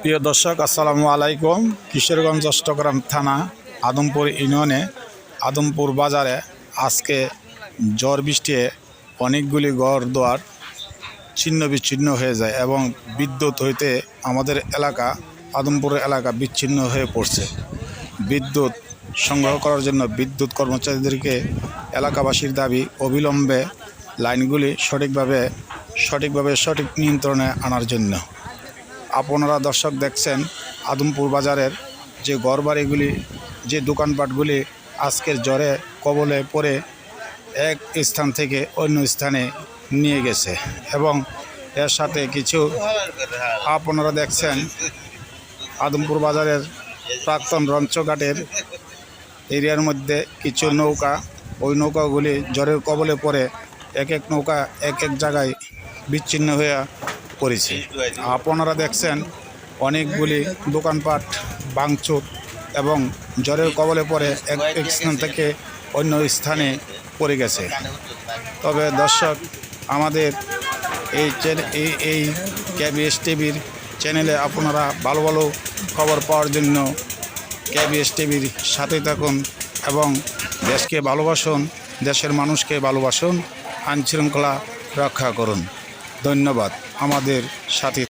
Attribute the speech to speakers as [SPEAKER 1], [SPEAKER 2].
[SPEAKER 1] প্রিয় দর্শক, আসসালামু আলাইকুম। কিশোরগঞ্জ অষ্টগ্রাম থানা, আদমপুর ইউনিয়নে, আদমপুর বাজারে আজকে ঝড় বৃষ্টিতে অনেকগুলি ঘর দোয়ার ছিন্ন বিচ্ছিন্ন হয়ে যায় এবং বিদ্যুৎ হইতে আমাদের এলাকা, আদমপুর এলাকা বিচ্ছিন্ন হয়ে পড়ছে। বিদ্যুৎ সংগ্রহ করার জন্য বিদ্যুৎ কর্মচারীদেরকে এলাকাবাসীর দাবি, অবিলম্বে লাইনগুলি সঠিকভাবে সঠিকভাবে সঠিক নিয়ন্ত্রণে আনার জন্য। আপনারা দর্শক দেখছেন আদমপুর বাজারের যে ঘরবাড়িগুলি, যে দোকানপাটগুলি আজকের জ্বরে কবলে পড়ে এক স্থান থেকে অন্য স্থানে নিয়ে গেছে। এবং এর সাথে কিছু আপনারা দেখছেন আদমপুর বাজারের প্রাক্তন রঞ্চঘাটের এরিয়ার মধ্যে কিছু নৌকা। ওই নৌকাগুলি জ্বরের কবলে পড়ে এক এক নৌকা এক এক জায়গায় বিচ্ছিন্ন হয়ে পড়েছে আপনারা দেখছেন অনেকগুলি দোকানপাট ভাঙচুর এবং জ্বরের কবলে পড়ে এক এক স্থান থেকে অন্য স্থানে পড়ে গেছে। তবে দর্শক, আমাদের এই এই এই ক্যাবিএস টিভির চ্যানেলে আপনারা ভালো ভালো খবর পাওয়ার জন্য ক্যাবিএস টিভির সাথে থাকুন এবং দেশকে ভালোবাসুন, দেশের মানুষকে ভালোবাসুন আইনশৃঙ্খলা রক্ষা করুন। ধন্যবাদ আমাদের সাথে